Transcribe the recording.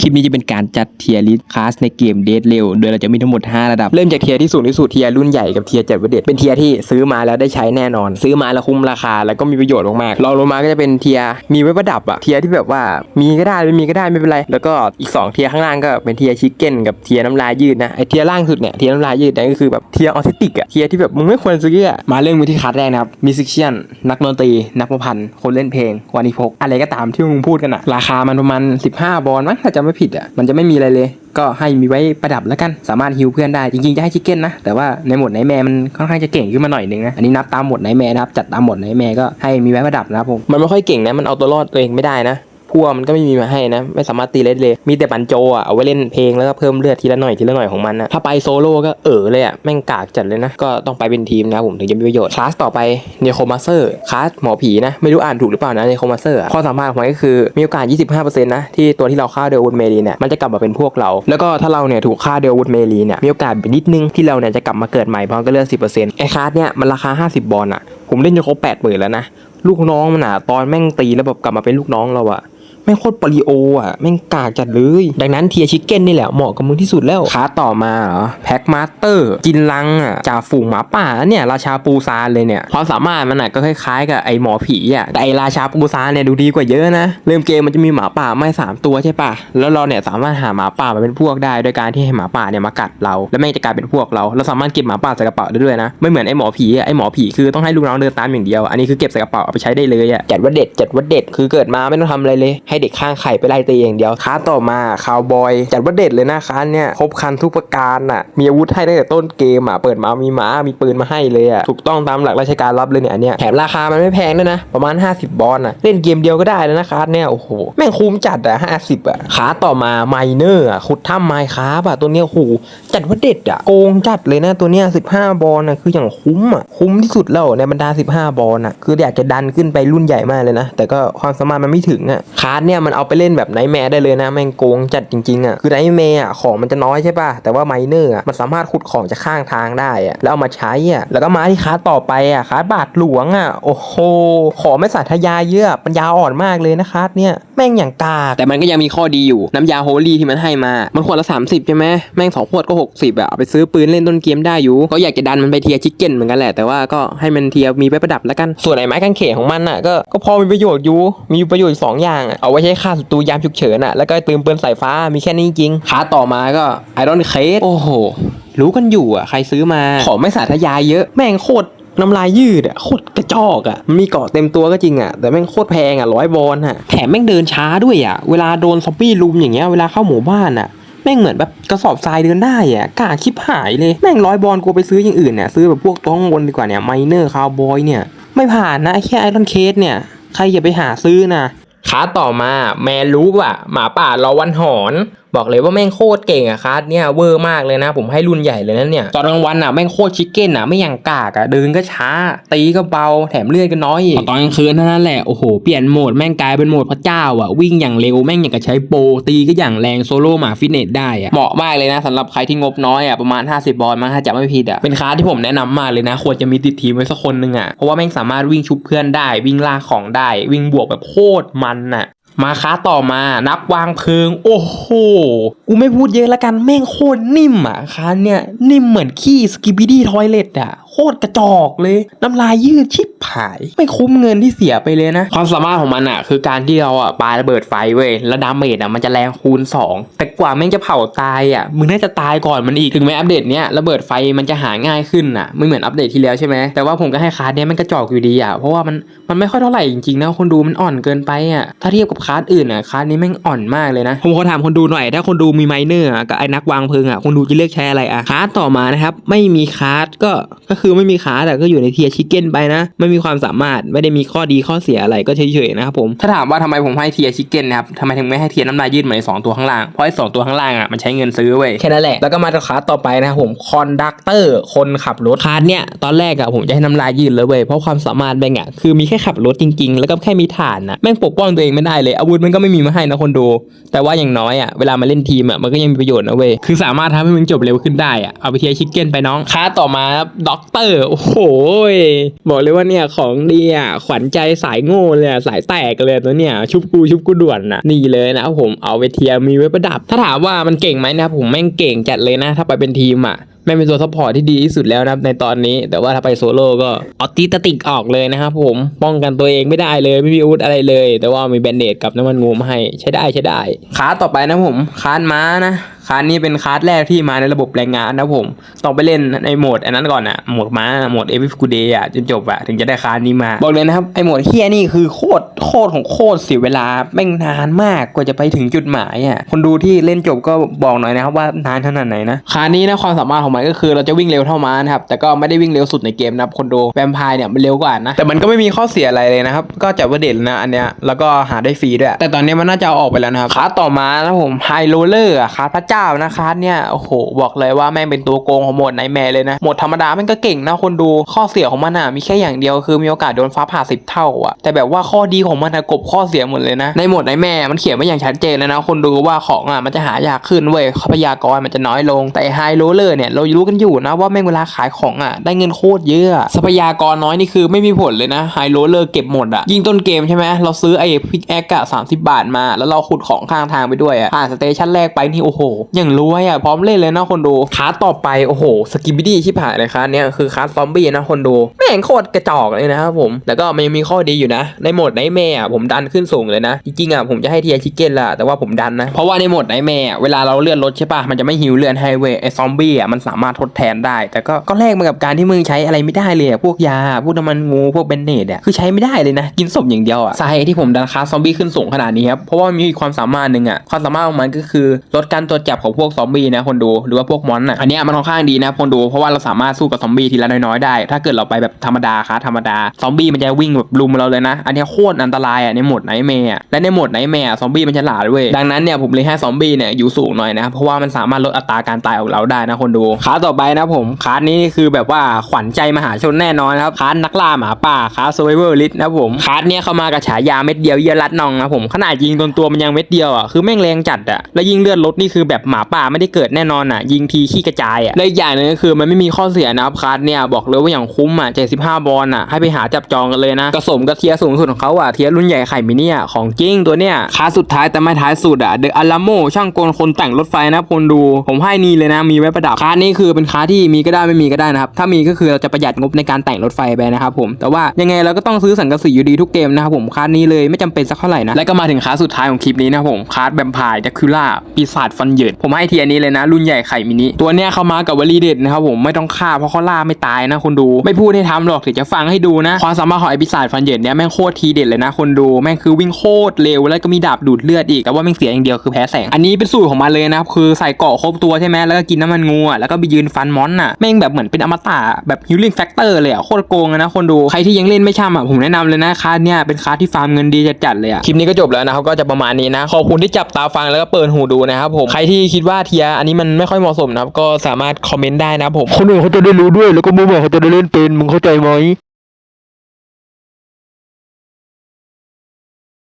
คลิปนี้จะเป็นการจัดเทียร์ลิสต์คลาสในเกมเดทเร็วโดยเราจะมีทั้งหมด 5 ระดับ เริ่มจากเทียร์ที่สูงที่สุดเทียร์รุ่นใหญ่กับเทียร์จัดประเด็ดเป็นเทียร์ที่ซื้อมาแล้วได้ใช้แน่นอน ซื้อมาแล้วคุ้มราคาแล้วก็มีประโยชน์มากๆรองลงมาก็จะเป็นเทียร์มีไว้ประดับอะเทียร์ที่แบบว่ามีก็ได้ไม่มีก็ได้ไม่เป็นไร แล้วก็อีก 2 เทียร์ข้างล่างก็เป็นเทียร์ชิคเก้นกับเทียร์น้ำลายยืดนะไอเทียร์ล่างสุดเนี่ยเทียร์น้ำลายยืดเนี่ยก็คือแบบเทียร์ออทิสติกอะเทียร์ที่แบบมึงไม่ควรซื้ออะมาเรื่องมือที่คัดแรกนะครับมิสิกเชียนนักดนตรีนักประพันธ์คนเล่นเพลงวานิพกอะไรก็ตามที่มึงพูดกันอะราคามันประมาณ 15 บอลมั้งถ้าจำไไม่ผิดอะมันจะไม่มีอะไรเลย ก็ให้มีไว้ประดับแล้วกัน สามารถฮิวเพื่อนได้จริงๆจะให้ชิคเก้นนะ แต่ว่าในหมดไนแมร์มันค่อนข้างจะเก่งขึ้นมาหน่อยนึงนะอันนี้นับตามหมดไนแมร์นะครับจัดตามหมดไนแมร์ก็ให้มีไว้ประดับนะครับผมมันไม่ค่อยเก่งนะมันเอาตัวรอดตัวเองไม่ได้นะ พวกมันก็ไม่มีมาให้นะ ไม่สามารถตีเล่นเลย มีแต่บันโจอะเอาไว้เล่นเพลงแล้วก็เพิ่มเลือดทีละหน่อยทีละหน่อยของมันนะถ้าไปโซโล่ก็เออเลยอะแม่งกากจัดเลยนะ ก็ต้องไปเป็นทีมนะผมถึงจะมีประโยชน์คลาสต่อไปเนโคมาเซอร์คลาสหมอผีนะไม่รู้อ่านถูกหรือเปล่านะเนโคมาเซอร์ข้อสามารถของมันก็คือมีโอกาส 25%นะที่ตัวที่เราฆ่าเดลวุฒเมลีเนี่ยมันจะกลับมาเป็นพวกเรา แล้วก็ถ้าเราเนี่ยถูกฆ่าเดลวุฒเมลีเนี่ยมีโอกาสเป็นนิดนึงที่เราเนี่ยจะกลับมาเกิดใหม่พราะก็เลือด10%ไอ้คลาสเนี่ยมันราคา 50 บอลอะผมเล่นจนครบ80,000แล้วนะลูกน้องมันอะตอนแม่งตีแล้วแบบกลับมาเป็นลูกน้องเราอะ แม่งโคตรปริโออะแม่งกากจัดเลย ดังนั้นเทียชิคเก้นนี่แหละเหมาะกับมึงที่สุดแล้วคาต่อมาเหรอแพ็กมาสเตอร์จินลังอะจ่าฝูงหมาป่าเนี่ยราชาปูซานเลยเนี่ยความสามารถมันอะก็คล้ายๆกับไอหมอผีอะแต่ไอราชาปูซานเนี่ยดูดีกว่าเยอะนะเริ่มเกมมันจะมีหมาป่าไม่สามตัวใช่ปะแล้วเราเนี่ยสามารถหาหมาป่ามาเป็นพวกได้โดยการที่ให้หมาป่าเนี่ยมากัดเรา แล้วแม่งจะกลายเป็นพวกเราเราสามารถเก็บหมาป่าใส่กระเป๋าได้ด้วยนะไม่เหมือนไอหมอผีอะไอหมอผีคือต้องให้ลูกน้องเดินตามอย่างเดียว อันนี้คือเก็บใส่กระเป๋าเอาไปใช้ได้เลยอะจัดว่าเด็ดจัดว่าเด็ดคือเกิดมาไม่ต้องทำอะไรเลยให้เด็กข้างไข่ไปไล่ตีอย่างเดียวค้าต่อมาคาวบอยจัดว่าเด็ดเลยนะค้าเนี่ยครบคันทุกประการอะมีอาวุธให้ตั้งแต่ต้นเกมอะเปิดมามีหมามีปืนมาให้เลยอะถูกต้องตามหลักราชการรับเลยเนี่ยเนี้ยแถมราคามันไม่แพงด้วยนะ ประมาณ 50 บอลอะเล่นเกมเดียวก็ได้แล้วนะค้าเนี่ยโอ้โหแม่งคุ้มจัดอะ50อะค้าต่อมาไมเนอร์อะขุดถ้ำไมค้าอะตัวเนี้ยโอ้โหจัดว่าเด็ดอะโกงจัดเลยนะตัวเนี้ย15บห้าบอลอะคืออย่างคุ้มอะคุ้มที่สุดแล้วในบรรดา 15 บอลอะคืออยากจะดันขึ้นไปรุ่นใหญ่มากเลยนะแต่ก็ความสามารถมันไม่ถึงอะคาดเนี่ยมันเอาไปเล่นแบบไนท์แมร์ได้เลยนะแม่งโกงจัดจริงๆอะคือไนท์แมร์อะของมันจะน้อยใช่ป่ะแต่ว่าไมเนอร์อะมันสามารถขุดของจากข้างทางได้อะแล้วเอามาใช้อะแล้วก็มาที่คาร์ดต่อไปอะคาร์ดบาทหลวงอะโอ้โหของไม่สาธยายเยอะปัญญาอ่อนมากเลยนะคาร์ดเนี่ยแม่งอย่างกากแต่มันก็ยังมีข้อดีอยู่น้ำยาโฮลี่ที่มันให้มา มันขวดละ 30 ใช่ไหมแม่งสองขวดก็ 60อะเอาไปซื้อปืนเล่นต้นเกมได้อยู่ก็อยากจะดันมันไปเทียร์ชิคเก้นเหมือนกันแหละแต่ว่าก็ให้มันเทียร์มีไว้ประดับแล้วกันส่วนไอ้ไม้กางเขนของมันอะก็ก็พอมีประโยชน์อยู่มีประโยชน์สองอย่างอะเอาไว้ใช้ฆ่าศัตรูยามฉุกเฉินอะแล้วก็ตืมปืนสายฟ้ามีแค่นี้จริงขาต่อมาก็ไอรอนเคสโอ้โห รู้กันอยู่อะใครซื้อมา ของไม่สาธยายเยอะแม่งโคตรน้ำลายยืดอะโคตรกระจอกอะมันมีเกาะเต็มตัวก็จริงอะแต่แม่งโคตรแพงอะร้อยบอลอะแถมแม่งเดินช้าด้วยอะเวลาโดนซอมบี้ลุมอย่างเงี้ยเวลาเข้าหมู่บ้านอะแม่งเหมือนแบบกระสอบทรายเดินได้อะกล้าคิบหายเลยแม่งร้อยบอลกูไปซื้ออย่างอื่นเนี่ยซื้อแบบพวกตัวข้างบนดีกว่าเนี่ยไมเนอร์คาวบอยเนี่ยไม่ผ่านนะไอ้แค่ไอรอนเคสเนี่ยใครอย่าไปหาซื้อนะ ขาต่อมาแมลูกอะหมาป่าเราวันหอน บอกเลยว่าแม่งโคตรเก่งอะคัสเนี่ยเวอร์มากเลยนะ ผมให้รุ่นใหญ่เลยนะเนี่ยตอนกลางวันอะแม่งโคตรชิคเก้นอะไม่อย่างกากอะเดินก็ช้า ตีก็เบาแถมเลือดก็น้อยอีกตอนกลางคืนเท่านั้นแหละโอ้โหเปลี่ยนโหมดแม่งกลายเป็นโหมดพระเจ้าอะวิ่งอย่างเร็วแม่งอย่างกับใช้โปรตีก็อย่างแรงโซโล่หมาฟิตเนสได้อะเหมาะมากเลยนะสำหรับใครที่งบน้อยอะประมาณ 50 บอลมั้งถ้าจำไม่ผิดอะเป็นคลาสที่ผมแนะนำมากเลยนะ ควรจะมีติดทีมไว้สักคนหนึ่งอะเพราะว่าแม่งสามารถวิ่งชุบเพื่อนได้วิ่งลากของได้ วิ่งบวกแบบโคตรมันอะ มาค้าต่อมานักวางเพลิง โอ้โห กูไม่พูดเยอะละกันแม่งโคตรนิ่มอะค้าเนี่ยนิ่มเหมือนขี้สกิบิดี้ทอยเลตอะโคตรกระจอกเลย น้ำลายยืดชิบหาย ไม่คุ้มเงินที่เสียไปเลยนะ ความสามารถของมันอะ คือการที่เราอะปาระเบิดไฟเว้ยแล้วดาเมจอะมันจะแรงคูณ 2 แต่กว่าแม่งจะเผาตายอะมึงน่าจะตายก่อนมันอีกถึงแม้อัปเดตเนี้ยระเบิดไฟมันจะหาง่ายขึ้นอะไม่เหมือนอัปเดตที่แล้วใช่ไหมแต่ว่าผมก็ให้คาร์ดเนี้ยมันกระจอกอยู่ดีอะเพราะว่ามันมันไม่ค่อยเท่าไหร่จริงๆนะคนดูมันอ่อนเกินไปอะถ้าเทียบกับคาร์ดอื่นอะคาร์ดนี้แม่งอ่อนมากเลยนะผมขอถามคนดูหน่อย ถ้าคนดูมีไมเนอร์อะกับไอ้นักวางเพลิงอะคนดูจะเลือกใช้อะไรอะคาร์ดต่อมานะครับไม่มีคาร์ดก็ก็คือไม่มีคาร์ดแต่ก็อยู่ในเทียร์ชิคเก้นไปนะไม่มีความสามารถไม่ได้มีข้อดีข้อเสียอะไรก็เฉยๆนะครับผมถ้าถามว่าทำไมผมให้เทียร์ชิคเก้นนะครับทำไมถึงไม่ให้เทียร์น้ำลายยืดเหมือนไอ้สองตัวข้างล่างเพราะไอ้สองตัวข้างล่างอะมันใช้เงินซื้อเว้ยแค่นั้นแหละแล้วก็มาคาร์ดต่อไปนะครับผมคอนดักเตอร์คนขับรถคาร์ดเนี่ยตอนแรกอะผมจะให้น้ำลายยืดเลยเว้ยเพราะความสามารถแม่งอะคือมีแค่ขับรถจริง ๆ แล้วก็แค่มีฐานนะแม่งปกป้องตัวเองไม่ได้เลยอาวุธมันก็ไม่มีมาให้นะคนดู แต่ว่าอย่างน้อยอะเวลามาเล่นทีมอะมันก็ยังมีประโยชน์นะเว้ยคือสามารถทำให้มึงจบเร็วขึ้นได้อะเอาไปเทียร์ชิคเก้นไปน้องคาร์ดต่อมาด็อกเตอร์ โอ้โห บอกเลยว่าเนี่ยของดีอะ ขวัญใจสายโง่เลยอะสายแตกเลยตัวเนี่ย ชุบกูชุบกูด่วนนะนี่เลยนะผมเอาไปเทียมีไว้ประดับ ถ้าถามว่ามันเก่งไหมนะครับผมแม่งเก่งจัดเลยนะ ถ้าไปเป็นทีมอะแม่งเป็นตัวซัพพอร์ตที่ดีที่สุดแล้วนะในตอนนี้ แต่ว่าถ้าไปโซโล่ก็เอตีตติกออกเลยนะครับผมป้องกันตัวเองไม่ได้เลยไม่มีอาวุธอะไรเลย แต่ว่ามีแบนเดดกับน้ำมันงูมาให้ใช้ได้ใช้ได้คาต่อไปนะผมคาร์ดม้านะาร์ดนี้เป็นคาร์ดแรกที่มาในระบบแรงงานนะผม ต้องไปเล่นในโหมดอันนั้นก่อนอะโหมดม้าโหมดเอฟกูเดย์อะจนจบอะถึงจะได้คาร์ดนี้มา บอกเลยนะครับไอโหมดเฮียนี่คือโคตรโคตรของโคตรเสียเวลาแม่งนานมากกว่าจะไปถึงจุดหมายอะคนดูที่เล่นจบก็บอกหน่อยนะครับว่านานขนาดไหนนะคาร์ดนี้นะความสามารถของมันก็คือเราจะวิ่งเร็วเท่าม้านะครับแต่ก็ไม่ได้วิ่งเร็วสุดในเกมนะครับคนดูแวมไพร์เนี่ยมันเร็วกว่านะแต่มันก็ไม่มีข้อเสียอะไรเลยนะครับก็จับว่าเด่นนะอันเนี้ยแล้วก็หาได้ฟรีด้วยแต่ตอนนี้มันน่าจะเอาออกไปแล้วนะครับคาร์ดต่อมานะผมไฮโรเลอร์อะคาร์ดพระเจ้านะคาร์ดเนี่ยโอ้โหบอกเลยว่าแม่งเป็นตัวโกงของโหมดไนแมร์เลยนะโหมดธรรมดาแม่งก็เก่งนะคนดูข้อเสียของมันอะมีแค่อย่างเดียวคือมีโอกาสโดนฟ้าผ่าสิบเท่าอะแต่แบบว่าข้อดีของมันอะกบข้อเสียหมดเลยนะในโหมดไนแมร์มันเขียนไว้อย่างชัดเจนแล้วนะ คนดูว่าของอะมันจะหายากขึ้นเว้ยทรัพยากรมันจะน้อยลงแต่ไฮโรเลอร์เนี่ยเรารู้กันอยู่นะว่าแม่งเวลาขายของอะได้เงินโคตรเยอะทรัพยากรน้อยนี่คือไม่มีผลเลยนะไฮโรเลอร์เก็บหมดอะยิงต้นเกมใช่ไหมเราซื้อไอ้พิกแอคอะสามสิบาทมา แล้วเราขุดของข้างทางไปด้วยอะผ่านสเตชันแรกไปนี่โอ้โหอย่างรวยอะพร้อมเล่นเลยนะคนดูคาสต่อไปโอ้โหสกิบิดี้ชิบหายเลยคาสเนี้ยคือคาสซอมบี้นะคนดู ม่งโคตรกระจอกเลยนะครับผมแต่ก็มันยังมีข้อดีอยู่นะ ในโหมดไนแมร์อะผมดันขึ้นสูงเลยนะ จริงๆอะผมจะให้เทียชิเก้นละแต่ว่าผมดันนะ เพราะว่าในโหมดไนแมร์อะเวลาเราเลื่อนรถใช่ปะมันจะไม่ฮิวเลื่อนให้เว้ยไอซอมบี้อะมันสามารถทดแทนได้ แต่ก็ก็แลกมากับการที่มึงใช้อะไรไม่ได้เลยพวกยาพวกน้ำมันงูพวกเบนเนตอะคือใช้ไม่ได้เลยนะ กินศพอย่างเดียวอะสาเหตุที่ผมดันคาสซอมบี้ขึ้นสูงขนาดนี้ครับเพราะว่ามีความสามารถหนึ่งอะความสามารถของมันก็คือลดการตรวจับของพวกซอมบี้นะคนดูหรือว่าพวกมอนอะอันนี้มันค่อนข้างดีนะคนดูเพราะว่าเราสามารถสู้กับซอมบี้ทีละน้อยๆได้ ถ้าเกิดเราไปแบบธรรมดาคลาสธรรมดาซอมบี้มันจะวิ่งแบบลุมเราเลยนะ อันนี้โคตรอันตรายอะในโหมดไนท์แมร์และในโหมดไนท์แมร์ซอมบี้มันฉลาดเว้ยดังนั้นเนี่ยผมเลยให้ซอมบี้เนี่ยอยู่สูงหน่อยนะเพราะว่ามันสามารถลดอัตราการตายของเราได้นะคนดูคลาสต่อไปนะผมคลาสนี้คือแบบว่าขวัญใจมหาชนแน่นอนครับคลาสนักล่าหมาป่าคาส survivor list นะผมคลาสเนี้ยเข้ามากับฉายาเม็ดเดียวเยียรัดนองนะผมขนาดยิงตนตัวมันยังเม็ดเดียวอะคือแม่งแรงจัดอะแล้วยิงเลือดลดนี่คือแบบหมาป่าไม่ได้เกิดแน่นอนอะยิงทีขี้กระจายอะและอีกอย่างหนึงก็คือมันไม่มีข้อเสียนะครับคลาสเนี่ยบอกเลยว่าอย่างคุ้มอะ75บอลอะให้ไปหาจับจองกันเลยนะกระสมกับเทียสูงสุดของเขาอะเทียร์รุ่นใหญ่ไข่มิเนี่ยของจริงตัวเนี้ยคลาสุดท้ายแต่ไม่ท้ายสุดอะเดอะอัลลาโมช่างกลคนแต่งรถไฟนะคนดู ผมให้นี่เลยนะมีไว้ประดับคลานี้คือเป็นคลาที่มีก็ได้ไม่มีก็ได้นะครับถ้ามีก็คือเราจะประหยัดงบในการแต่งรถไฟไปนะครับผมแต่ว่ายังไงเราก็ต้องซื้อสังกะสีอยู่ดีทุกเกมนะครับผมคลานี้เลยไม่จำเป็นสักเท่าไหร่นะและก็มาถึงคลาสุดท้ายของคลิปนี้นะผมคลาแบมพายดักคิล่าปีศาจฟันเหยินผมให้เทียนี้เลยนะ รุ่นใหญ่ไข่มินิตัวเนี้ยเขามากับวลีเด็ดนะครับผมไม่ต้องฆ่าเพราะเขาล่าไม่ตายนะคนดู ไม่พูดให้ทำหรอกเดี๋ยวจะฟังให้ดูนะ ความสามารถของไอปีศาจฟันเยินเนี่ยแม่งโคตรทีเด็ดเลยนะคนดูแม่งคือวิ่งโคตรเร็วแล้วก็มีดาบดูดเลือดอีกแต่ว่าแม่งเสียอย่างเดียวคือแพ้แสงอันนี้เป็นสูตรของมันเลยนะครับคือใส่เกาะครบตัวใช่ไหมแล้วก็กินน้ำมันงูแล้วก็ไปยืนฟันมอนอะแม่งแบบเหมือนเป็นอมตะแบบฮิลลิ่งแฟกเตอร์เลยอะโคตรโกงนะคนดูใครที่ยังเล่นไม่ช่ำอะผมแนะนำเลยนะคาร์ดเนี่ยเป็นคาร์ดที่ฟาร์มเงินดีจัดๆเลยอะคลิปนี้ก็จบแล้วนะครับก็จะประมาณนี้นะขอบคุณที่จับตาฟังแล้วก็เปิดหูดูนะครับผมใครที่คิดว่าเทียอันนี้มันไม่ค่อยเหมาะสมนะครับก็สามารถคอมเมนต์ได้นะผมคนอื่นเขาจะได้รู้ด้วยแล้วก็มึงบอกเขาจะได้เล่นเป็นมึงเขาใจไหม